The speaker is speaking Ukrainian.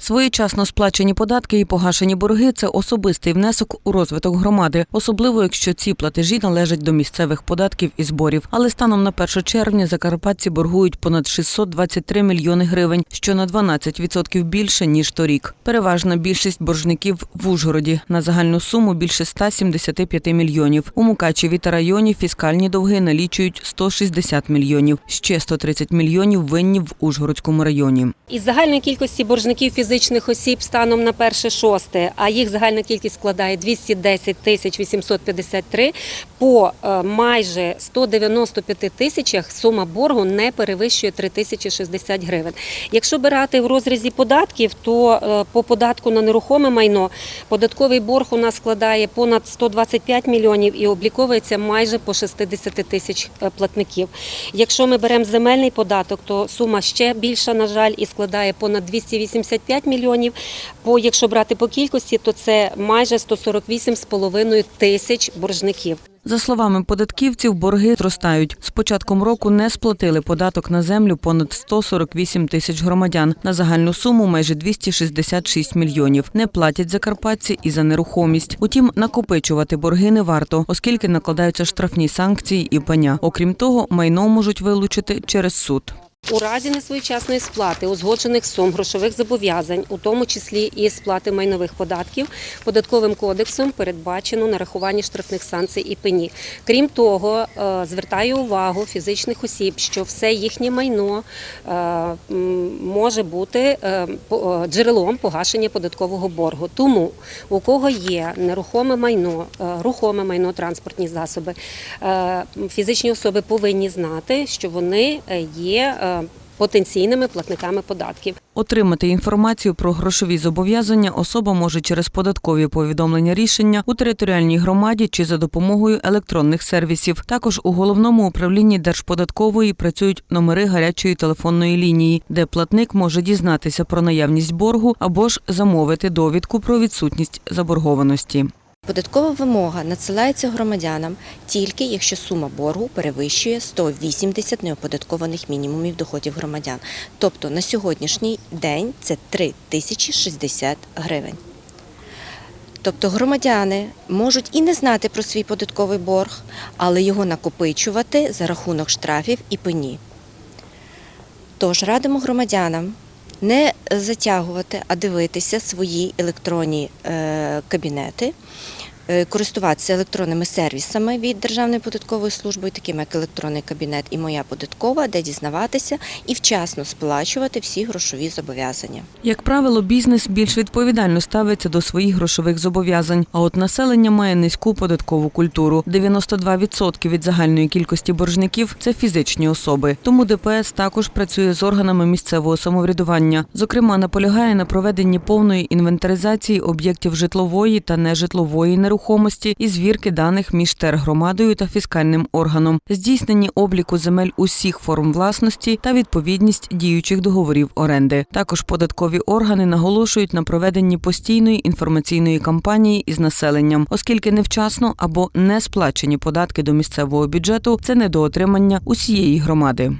Своєчасно сплачені податки і погашені борги це особистий внесок у розвиток громади, особливо якщо ці платежі належать до місцевих податків і зборів. Але станом на 1 червня закарпатці боргують понад 623 мільйони гривень, що на 12% більше ніж торік. Переважна більшість боржників в Ужгороді на загальну суму більше 175 мільйонів. У Мукачеві та районі фіскальні довги налічують 160 мільйонів. Ще 130 мільйонів винні в Ужгородському районі. Із загальної кількості боржників фізичних осіб станом на 1.6, а їх загальна кількість складає 210 тисяч 853, по е, майже 195 тисячах сума боргу не перевищує 3 тисячі 60 гривень. Якщо брати в розрізі податків, то е, по податку на нерухоме майно податковий борг у нас складає понад 125 мільйонів і обліковується майже по 60 тисяч е, платників. Якщо ми беремо земельний податок, то сума ще більша, на жаль, і складає понад 285 мільйонів. Бо якщо брати по кількості, то це майже 148,5 тисяч боржників. За словами податківців, борги зростають. З початком року не сплатили податок на землю понад 148 тисяч громадян. На загальну суму майже 266 мільйонів. Не платять закарпатці і за нерухомість. Утім, накопичувати борги не варто, оскільки накладаються штрафні санкції і пеня. Окрім того, майно можуть вилучити через суд. У разі несвоєчасної сплати узгоджених сум грошових зобов'язань, у тому числі і сплати майнових податків, податковим кодексом передбачено нарахування штрафних санкцій і пені. Крім того, е, звертаю увагу фізичних осіб, що все їхнє майно е, може бути е, джерелом погашення податкового боргу. Тому у кого є нерухоме майно, рухоме майно, транспортні засоби, фізичні особи повинні знати, що вони є потенційними платниками податків. Отримати інформацію про грошові зобов'язання особа може через податкові повідомлення рішення у територіальній громаді чи за допомогою електронних сервісів. Також у головному управлінні Держподаткової працюють номери гарячої телефонної лінії, де платник може дізнатися про наявність боргу або ж замовити довідку про відсутність заборгованості. Податкова вимога надсилається громадянам тільки якщо сума боргу перевищує 180 неоподаткованих мінімумів доходів громадян. Тобто на сьогоднішній день це 3 тисячі 60 гривень. Тобто громадяни можуть і не знати про свій податковий борг, але його накопичувати за рахунок штрафів і пені. Тож радимо громадянам не затягувати, а дивитися свої електронні е, кабінети, користуватися електронними сервісами від Державної податкової служби, такими як електронний кабінет і моя податкова, де дізнаватися і вчасно сплачувати всі грошові зобов'язання. Як правило, бізнес більш відповідально ставиться до своїх грошових зобов'язань. А от населення має низьку податкову культуру. 92% від загальної кількості боржників це фізичні особи. Тому ДПС також працює з органами місцевого самоврядування. Зокрема, наполягає на проведенні повної інвентаризації об'єктів житлової та нежитлової нерухомості і звірки даних між тергромадою та фіскальним органом, здійсненні обліку земель усіх форм власності та відповідність діючих договорів оренди. Також податкові органи наголошують на проведенні постійної інформаційної кампанії із населенням, оскільки невчасно або не сплачені податки до місцевого бюджету це недоотримання усієї громади.